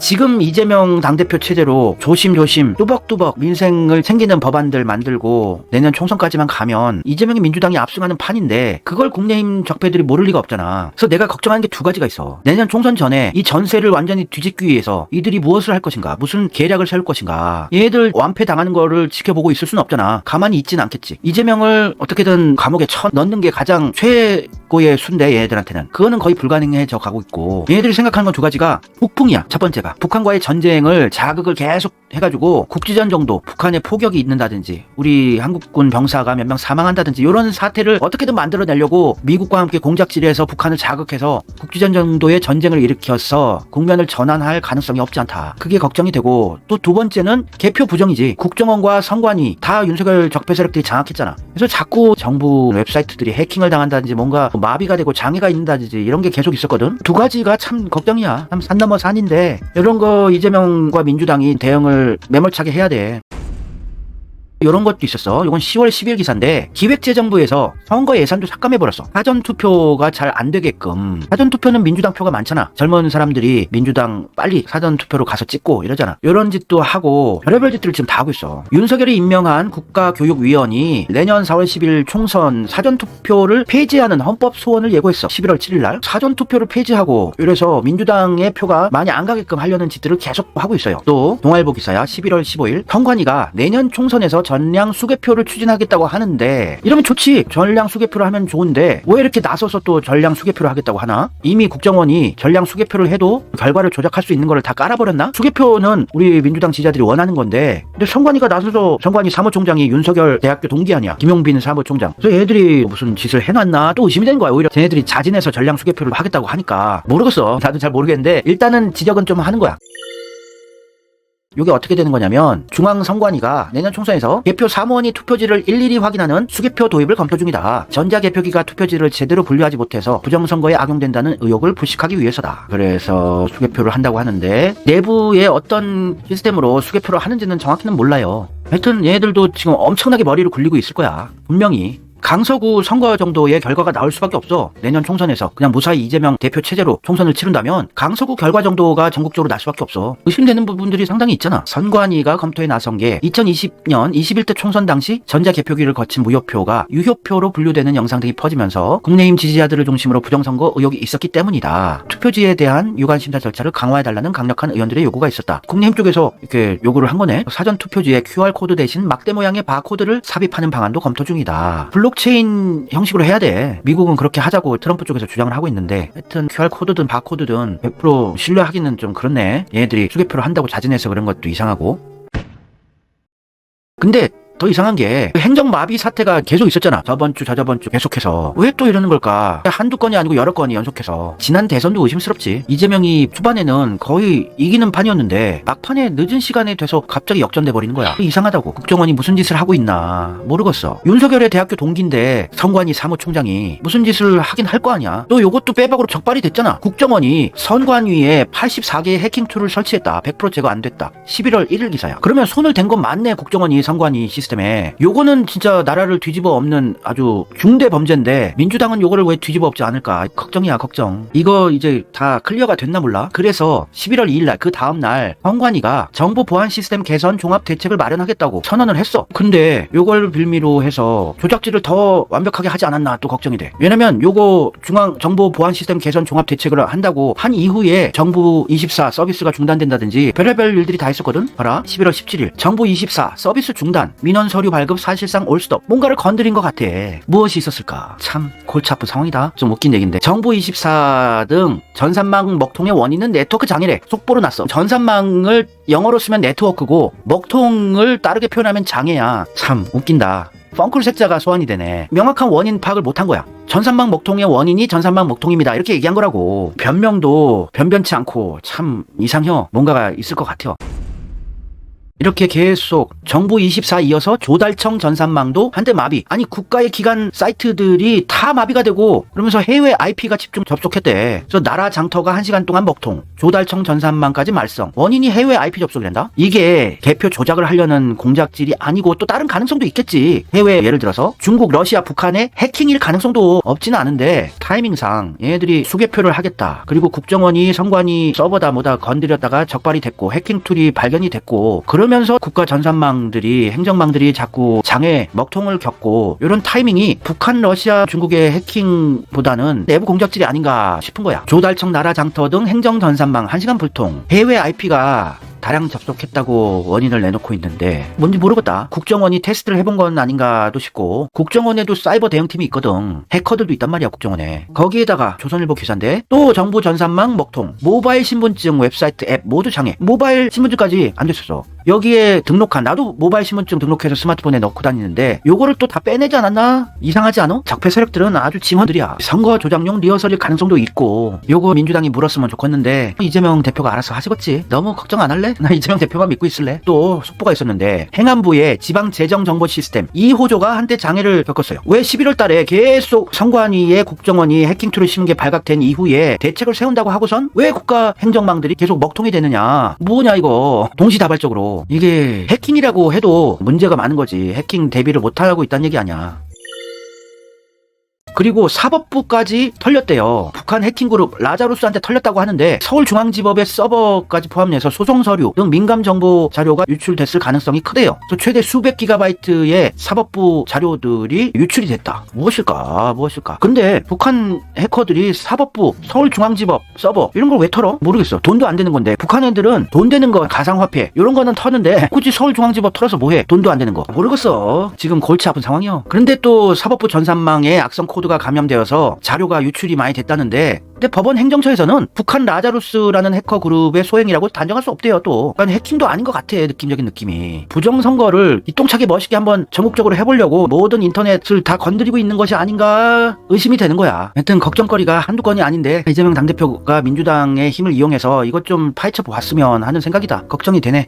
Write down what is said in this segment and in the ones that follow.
지금 이재명 당대표 체제로 조심조심 뚜벅뚜벅 민생을 챙기는 법안들 만들고 내년 총선까지만 가면 이재명이 민주당이 압승하는 판인데 그걸 국내힘 적폐들이 모를 리가 없잖아. 그래서 내가 걱정하는 게 두 가지가 있어. 내년 총선 전에 이 전세를 완전히 뒤집기 위해서 이들이 무엇을 할 것인가, 무슨 계략을 세울 것인가. 얘들 완패 당하는 거를 지켜보고 있을 수는 없잖아. 가만히 있진 않겠지. 이재명을 어떻게든 감옥에 쳐 넣는 게 가장 최고의 순대 얘들한테는 그거는 거의 불가능해져 가고 있고 얘들이 생각하는 건 두 가지가 북풍이야. 첫 번째가 북한과의 전쟁을 자극을 계속 해가지고 국지전 정도 북한의 포격이 있는다든지 우리 한국군 병사가 몇 명 사망한다든지 이런 사태를 어떻게든 만들어내려고 미국과 함께 공작질해서 북한을 자극해서 국지전 정도의 전쟁을 일으켜서 국면을 전환할 가능성이 없지 않다. 그게 걱정이 되고 또 두 번째는 개표 부정이지. 국정원과 선관위 다 윤석열 적폐 세력들이 장악했잖아. 그래서 자꾸 정부 웹사이트들이 해킹을 당한다든지 뭔가 마비가 되고 장애가 있는다든지 이런 게 계속 있었거든. 두 가지가 참 걱정이야. 참 산 넘어 산인데 이런 거 이재명과 민주당이 대응을 매몰차게 해야 돼. 이런 것도 있었어. 이건 10월 10일 기사인데 기획재정부에서 선거 예산도 삭감해버렸어. 사전 투표가 잘 안 되게끔. 사전 투표는 민주당 표가 많잖아. 젊은 사람들이 민주당 빨리 사전 투표로 가서 찍고 이러잖아. 이런 짓도 하고 별의별 짓들을 지금 다 하고 있어. 윤석열이 임명한 국가교육위원이 내년 4월 10일 총선 사전 투표를 폐지하는 헌법 소원을 예고했어. 11월 7일 날 사전 투표를 폐지하고 이래서 민주당의 표가 많이 안 가게끔 하려는 짓들을 계속 하고 있어요. 또 동아일보 기사야 11월 15일 선관위가 내년 총선에서 전량 수개표를 추진하겠다고 하는데 이러면 좋지. 전량 수개표를 하면 좋은데 왜 이렇게 나서서 또 전량 수개표를 하겠다고 하나? 이미 국정원이 전량 수개표를 해도 결과를 조작할 수 있는 거를 다 깔아버렸나? 수개표는 우리 민주당 지지자들이 원하는 건데 근데 선관위가 나서서 선관위 사무총장이 윤석열 대학교 동기 아니야? 김용빈 사무총장. 그래서 얘들이 무슨 짓을 해놨나? 또 의심이 되는 거야 오히려. 쟤네들이 자진해서 전량 수개표를 하겠다고 하니까. 모르겠어. 나도 잘 모르겠는데 일단은 지적은 좀 하는 거야 이게 어떻게 되는 거냐면 중앙선관위가 내년 총선에서 개표 사무원이 투표지를 일일이 확인하는 수개표 도입을 검토 중이다. 전자개표기가 투표지를 제대로 분류하지 못해서 부정선거에 악용된다는 의혹을 불식하기 위해서다. 그래서 수개표를 한다고 하는데 내부에 어떤 시스템으로 수개표를 하는지는 정확히는 몰라요. 하여튼 얘들도 지금 엄청나게 머리를 굴리고 있을 거야. 분명히. 강서구 선거 정도의 결과가 나올 수밖에 없어. 내년 총선에서 그냥 무사히 이재명 대표 체제로 총선을 치른다면 강서구 결과 정도가 전국적으로 날 수밖에 없어. 의심되는 부분들이 상당히 있잖아. 선관위가 검토에 나선 게 2020년 21대 총선 당시 전자 개표기를 거친 무효표가 유효표로 분류되는 영상 등이 퍼지면서 국내임 지지자들을 중심으로 부정선거 의혹이 있었기 때문이다. 투표지에 대한 유관 심사 절차를 강화해달라는 강력한 의원들의 요구가 있었다. 국내힘 쪽에서 이렇게 요구를 한 거네. 사전 투표지에 QR 코드 대신 막대 모양의 바코드를 삽입하는 방안도 검토 중이다. 블록 체인 형식으로 해야 돼. 미국은 그렇게 하자고 트럼프 쪽에서 주장을 하고 있는데 하여튼 QR 코드든 바코드든 100% 신뢰하기는 좀 그렇네. 얘네들이 수개표를 한다고 자진해서 그런 것도 이상하고. 근데 더 이상한 게 행정마비 사태가 계속 있었잖아. 저번 주, 저저번 주 계속해서. 왜 또 이러는 걸까? 한두 건이 아니고 여러 건이 연속해서. 지난 대선도 의심스럽지. 이재명이 초반에는 거의 이기는 판이었는데 막판에 늦은 시간에 돼서 갑자기 역전돼 버리는 거야. 이상하다고. 국정원이 무슨 짓을 하고 있나 모르겠어. 윤석열의 대학교 동기인데 선관위 사무총장이 무슨 짓을 하긴 할 거 아니야. 또 요것도 빼박으로 적발이 됐잖아. 국정원이 선관위에 84개의 해킹 툴을 설치했다. 100% 제거 안 됐다. 11월 1일 기사야. 그러면 손을 댄 건 맞네. 국정원이 선관위 시스템 에. 요거는 진짜 나라를 뒤집어 엎는 아주 중대 범죄인데 민주당은 요거를 왜 뒤집어 엎지 않을까? 걱정이야, 걱정. 이거 이제 다 클리어가 됐나 몰라. 그래서 11월 2일 날 그 다음 날 선관위가 정보 보안 시스템 개선 종합 대책을 마련하겠다고 선언을 했어. 근데 요걸 빌미로 해서 조작질을 더 완벽하게 하지 않았나 또 걱정이 돼. 왜냐면 요거 중앙 정보 보안 시스템 개선 종합 대책을 한다고 한 이후에 정부 24 서비스가 중단된다든지 별의별 일들이 다 있었거든. 봐라. 11월 17일 정부 24 서비스 중단 민원 서류 발급 사실상 올스톱 뭔가를 건드린 것 같아. 무엇이 있었을까? 참 골치 아픈 상황이다. 좀 웃긴 얘기인데 정부 24 등 전산망 먹통의 원인은 네트워크 장애래. 속보로 났어. 전산망을 영어로 쓰면 네트워크고 먹통을 다르게 표현하면 장애야. 참 웃긴다. 펑클 색자가 소환이 되네. 명확한 원인 파악을 못한 거야. 전산망 먹통의 원인이 전산망 먹통입니다. 이렇게 얘기한 거라고. 변명도 변변치 않고 참 이상혀 뭔가가 있을 것 같아요. 이렇게 계속 정부 24 이어서 조달청 전산망도 한때 마비. 아니 국가의 기관 사이트들이 다 마비가 되고 그러면서 해외 IP가 집중 접속했대. 그래서 나라 장터가 1시간 동안 먹통. 조달청 전산망까지 말썽. 원인이 해외 IP 접속이란다? 이게 개표 조작을 하려는 공작질이 아니고 또 다른 가능성도 있겠지. 해외 예를 들어서 중국, 러시아, 북한의 해킹일 가능성도 없지는 않은데 타이밍상 얘네들이 수개표를 하겠다. 그리고 국정원이 선관위 서버다 뭐다 건드렸다가 적발이 됐고 해킹 툴이 발견이 됐고 그 러면서 국가 전산망들이 행정망들이 자꾸 장애 먹통을 겪고 이런 타이밍이 북한, 러시아, 중국의 해킹보다는 내부 공작질이 아닌가 싶은 거야. 조달청 나라 장터 등 행정 전산망 1시간 불통 해외 IP가 다량 접속했다고 원인을 내놓고 있는데 뭔지 모르겠다. 국정원이 테스트를 해본 건 아닌가도 싶고 국정원에도 사이버 대응팀이 있거든. 해커들도 있단 말이야 국정원에. 거기에다가 조선일보 기사인데 또 정부 전산망 먹통, 모바일 신분증 웹사이트 앱 모두 장애. 모바일 신분증까지 안 됐었어. 여기에 등록한 나도 모바일 신분증 등록해서 스마트폰에 넣고 다니는데 요거를 또 다 빼내지 않았나? 이상하지 않아? 적폐 세력들은 아주 징어들이야. 선거 조작용 리허설일 가능성도 있고 요거 민주당이 물었으면 좋겠는데 이재명 대표가 알아서 하시겠지. 너무 걱정 안 할래? 나 이재명 대표만 믿고 있을래? 또 속보가 있었는데 행안부의 지방 재정 정보 시스템 2호조가 한때 장애를 겪었어요. 왜 11월 달에 계속 선관위의 국정원이 해킹 툴을 심은 게 발각된 이후에 대책을 세운다고 하고선 왜 국가 행정망들이 계속 먹통이 되느냐? 뭐냐 이거. 동시다발적으로 이게 해킹이라고 해도 문제가 많은 거지. 해킹 대비를 못 하고 있다는 얘기 아니야. 그리고 사법부까지 털렸대요. 북한 해킹그룹 라자루스한테 털렸다고 하는데 서울중앙지법의 서버까지 포함해서 소송 서류 등 민감 정보 자료가 유출됐을 가능성이 크대요. 최대 수백 기가바이트의 사법부 자료들이 유출이 됐다. 무엇일까? 무엇일까? 근데 북한 해커들이 사법부, 서울중앙지법 서버 이런 걸 왜 털어? 모르겠어. 돈도 안 되는 건데 북한 애들은 돈 되는 거 가상화폐 이런 거는 터는데 굳이 서울중앙지법 털어서 뭐해? 돈도 안 되는 거. 모르겠어. 지금 골치 아픈 상황이요. 그런데 또 사법부 전산망에 악성 코드가 감염되어서 자료가 유출이 많이 됐다는데 근데 법원 행정처에서는 북한 라자루스라는 해커 그룹의 소행이라고 단정할 수 없대요 또. 그러니까 해킹도 아닌 것 같아 느낌적인 느낌이. 부정선거를 이똥차게 멋있게 한번 전국적으로 해보려고 모든 인터넷을 다 건드리고 있는 것이 아닌가 의심이 되는 거야. 하여튼 걱정거리가 한두 건이 아닌데 이재명 당대표가 민주당의 힘을 이용해서 이것 좀 파헤쳐 보았으면 하는 생각이다. 걱정이 되네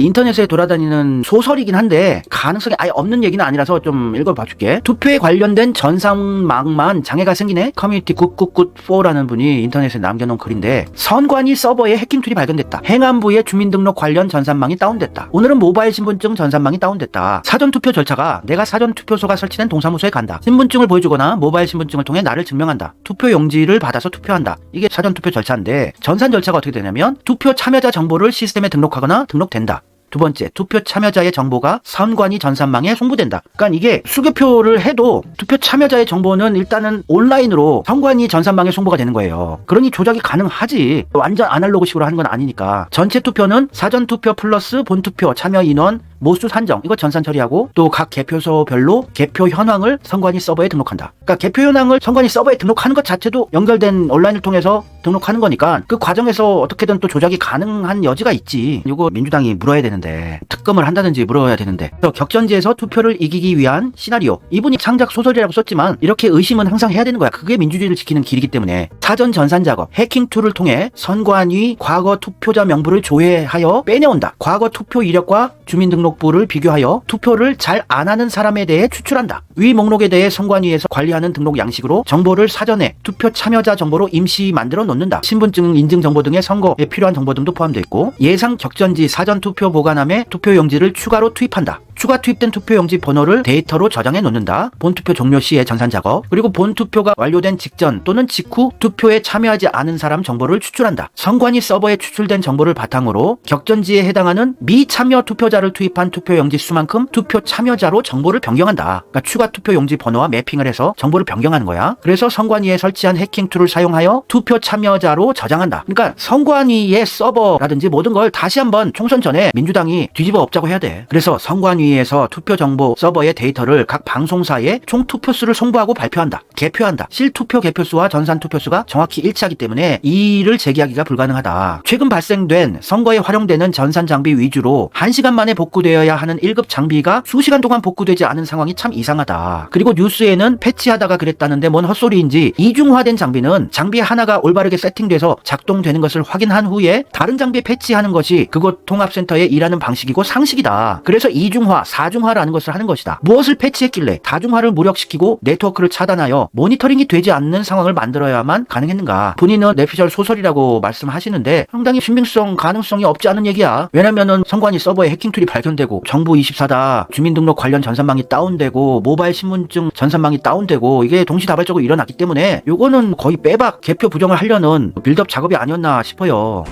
인터넷에 돌아다니는 소설이긴 한데 가능성이 아예 없는 얘기는 아니라서 좀 읽어봐 줄게. 투표에 관련된 전상망만 장애가 생기네. 커뮤니티 굿굿굿4라는 분이 인터넷에 남겨놓은 글인데 선관위 서버에 해킹 툴이 발견됐다. 행안부의 주민등록 관련 전산망이 다운됐다. 오늘은 모바일 신분증 전산망이 다운됐다. 사전 투표 절차가 내가 사전 투표소가 설치된 동사무소에 간다. 신분증을 보여주거나 모바일 신분증을 통해 나를 증명한다. 투표 용지를 받아서 투표한다. 이게 사전 투표 절차인데 전산 절차가 어떻게 되냐면 투표 참여자 정보를 시스템에 등록하거나 등록된다. 두 번째, 투표 참여자의 정보가 선관위 전산망에 송부된다. 그러니까 이게 수개표를 해도 투표 참여자의 정보는 일단은 온라인으로 선관위 전산망에 송부가 되는 거예요. 그러니 조작이 가능하지. 완전 아날로그식으로 하는 건 아니니까. 전체 투표는 사전 투표 플러스 본 투표 참여 인원 모수 산정 이거 전산 처리하고 또 각 개표소별로 개표 현황을 선관위 서버에 등록한다. 그러니까 개표 현황을 선관위 서버에 등록하는 것 자체도 연결된 온라인을 통해서 등록하는 거니까 그 과정에서 어떻게든 또 조작이 가능한 여지가 있지. 이거 민주당이 물어야 되는 데 특검을 한다든지 물어야 되는데 그래서 격전지에서 투표를 이기기 위한 시나리오 이분이 창작 소설이라고 썼지만 이렇게 의심은 항상 해야 되는 거야. 그게 민주주의를 지키는 길이기 때문에 사전 전산 작업 해킹 툴을 통해 선관위 과거 투표자 명부를 조회하여 빼내온다. 과거 투표 이력과 주민등록부를 비교하여 투표를 잘 안 하는 사람에 대해 추출한다. 위 목록에 대해 선관위에서 관리하는 등록 양식으로 정보를 사전에 투표 참여자 정보로 임시 만들어 놓는다. 신분증 인증 정보 등의 선거에 필요한 정보 등도 포함되어 있고 예상 격전지 사전 투표 보관 함에 투표 용지를 추가로 투입한다. 추가 투입된 투표용지 번호를 데이터로 저장해 놓는다. 본투표 종료 시의 전산 작업. 그리고 본투표가 완료된 직전 또는 직후 투표에 참여하지 않은 사람 정보를 추출한다. 선관위 서버에 추출된 정보를 바탕으로 격전지에 해당하는 미참여 투표자를 투입한 투표용지 수만큼 투표 참여자로 정보를 변경한다. 그러니까 추가 투표용지 번호와 매핑을 해서 정보를 변경하는 거야. 그래서 선관위에 설치한 해킹 툴을 사용하여 투표 참여자로 저장한다. 그러니까 선관위의 서버라든지 모든 걸 다시 한번 총선 전에 민주당이 뒤집어 엎자고 해야 돼. 그래서 선관위 국무총리에서 투표 정보 서버의 데이터를 각 방송사에 총 투표수를 송부하고 발표한다. 개표한다. 실투표 개표수와 전산 투표수가 정확히 일치하기 때문에 이의를 제기하기가 불가능하다. 최근 발생된 선거에 활용되는 전산 장비 위주로 1시간 만에 복구되어야 하는 1급 장비가 수시간 동안 복구되지 않은 상황이 참 이상하다. 그리고 뉴스에는 패치하다가 그랬다는데 뭔 헛소리인지 이중화된 장비는 장비 하나가 올바르게 세팅돼서 작동되는 것을 확인한 후에 다른 장비에 패치하는 것이 그곳 통합센터에 일하는 방식이고 상식이다. 그래서 이중화, 사중화라는 것을 하는 것이다. 무엇을 패치했길래 다중화를 무력시키고 네트워크를 차단하여 모니터링이 되지 않는 상황을 만들어야만 가능했는가? 본인은 내피셜 소설이라고 말씀하시는데 상당히 신빙성, 가능성이 없지 않은 얘기야. 왜냐면은 선관위 서버에 해킹 툴이 발견되고 정부 24다 주민등록 관련 전산망이 다운되고 모바일 신분증 전산망이 다운되고 이게 동시다발적으로 일어났기 때문에 요거는 거의 빼박 개표 부정을 하려는 빌드업 작업이 아니었나 싶어요.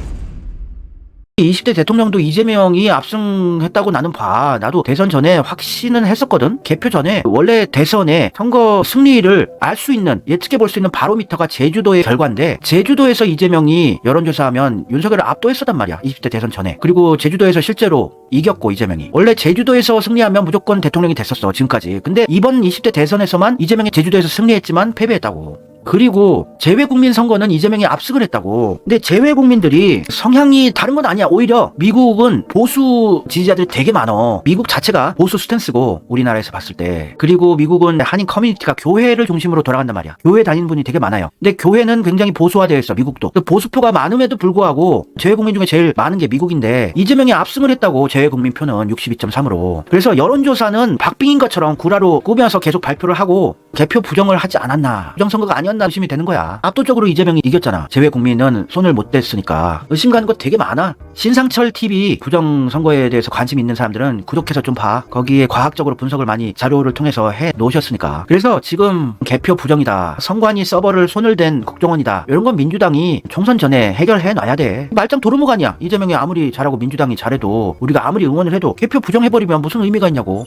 20대 대통령도 이재명이 압승했다고 나는 봐. 나도 대선 전에 확신은 했었거든. 개표 전에 원래 대선에 선거 승리를 알 수 있는 예측해 볼 수 있는 바로미터가 제주도의 결과인데 제주도에서 이재명이 여론조사하면 윤석열을 압도했었단 말이야. 20대 대선 전에. 그리고 제주도에서 실제로 이겼고 이재명이. 원래 제주도에서 승리하면 무조건 대통령이 됐었어. 지금까지. 근데 이번 20대 대선에서만 이재명이 제주도에서 승리했지만 패배했다고. 그리고 재외국민 선거는 이재명이 압승을 했다고. 근데 재외국민들이 성향이 다른 건 아니야. 오히려 미국은 보수 지지자들이 되게 많어. 미국 자체가 보수 스탠스고 우리나라에서 봤을 때. 그리고 미국은 한인 커뮤니티가 교회를 중심으로 돌아간단 말이야. 교회 다니는 분이 되게 많아요. 근데 교회는 굉장히 보수화되어 있어. 미국도. 그 보수표가 많음에도 불구하고 재외국민 중에 제일 많은 게 미국인데 이재명이 압승을 했다고 재외국민 표는 62.3으로. 그래서 여론조사는 박빙인 것처럼 구라로 꾸며서 계속 발표를 하고 개표 부정을 하지 않았나. 부정선거가 아니었나 의심이 되는 거야. 압도적으로 이재명이 이겼잖아. 재외국민은 손을 못 댔으니까. 의심 가는 거 되게 많아. 신상철 TV 부정선거에 대해서 관심 있는 사람들은 구독해서 좀 봐. 거기에 과학적으로 분석을 많이 자료를 통해서 해 놓으셨으니까. 그래서 지금 개표 부정이다. 선관위 서버를 손을 댄 국정원이다. 이런 건 민주당이 총선 전에 해결해 놔야 돼. 말짱 도루묵 아니야. 이재명이 아무리 잘하고 민주당이 잘해도 우리가 아무리 응원을 해도 개표 부정해버리면 무슨 의미가 있냐고.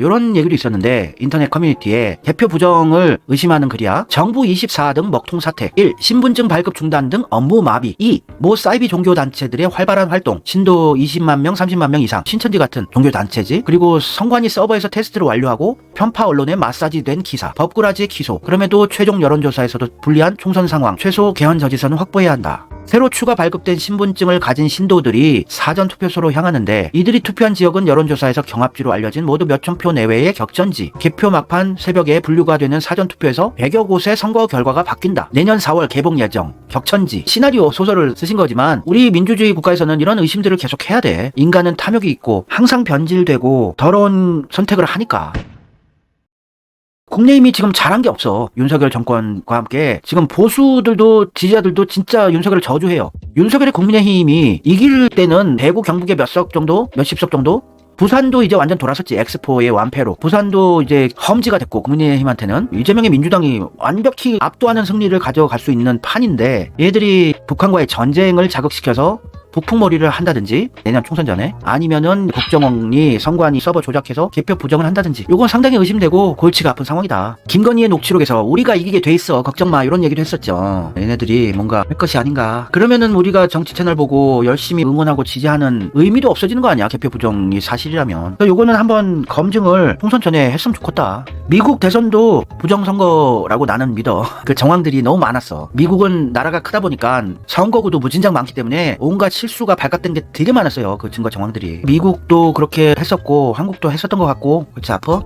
이런 얘기도 있었는데 인터넷 커뮤니티에 대표 부정을 의심하는 글이야. 정부 24 등 먹통 사태. 1. 신분증 발급 중단 등 업무 마비. 2. 모 사이비 종교 단체들의 활발한 활동. 신도 20만 명, 30만 명 이상. 신천지 같은 종교 단체지. 그리고 성관위 서버에서 테스트를 완료하고 편파 언론에 마사지 된 기사. 법꾸라지의 기소. 그럼에도 최종 여론조사에서도 불리한 총선 상황. 최소 개헌 저지선은 확보해야 한다. 새로 추가 발급된 신분증을 가진 신도들이 사전 투표소로 향하는데 이들이 투표한 지역은 여론조사에서 경합지로 알려진 모두 몇천 표 내외의 격전지. 개표 막판 새벽에 분류가 되는 사전 투표에서 100여 곳의 선거 결과가 바뀐다. 내년 4월 개봉 예정. 격천지. 시나리오 소설을 쓰신 거지만 우리 민주주의 국가에서는 이런 의심들을 계속 해야 돼. 인간은 탐욕이 있고 항상 변질되고 더러운 선택을 하니까. 국내임이 지금 잘한 게 없어. 윤석열 정권과 함께 지금 보수들도 지지자들도 진짜 윤석열을 저주해요. 윤석열의 국민의힘이 이길 때는 대구 경북의 몇 석 정도, 몇십 석 정도. 부산도 이제 완전 돌아섰지 엑스포의 완패로 부산도 이제 험지가 됐고 국민의힘한테는 이재명의 민주당이 완벽히 압도하는 승리를 가져갈 수 있는 판인데 얘들이 북한과의 전쟁을 자극시켜서 북풍몰이를 한다든지 내년 총선 전에 아니면은 국정원이 선관위 서버 조작해서 개표 부정을 한다든지 요건 상당히 의심되고 골치가 아픈 상황이다. 김건희의 녹취록에서 우리가 이기게 돼 있어 걱정 마 이런 얘기도 했었죠. 얘네들이 뭔가 할 것이 아닌가. 그러면은 우리가 정치 채널 보고 열심히 응원하고 지지하는 의미도 없어지는 거 아니야 개표 부정이 사실이라면. 요거는 한번 검증을 총선 전에 했으면 좋겠다. 미국 대선도 부정선거라고 나는 믿어. 그 정황들이 너무 많았어. 미국은 나라가 크다 보니까 선거구도 무진장 많기 때문에 온갖 실 수가 발각된 게 되게 많았어요. 그 증거 정황들이. 미국도 그렇게 했었고 한국도 했었던 것 같고 그치 아파?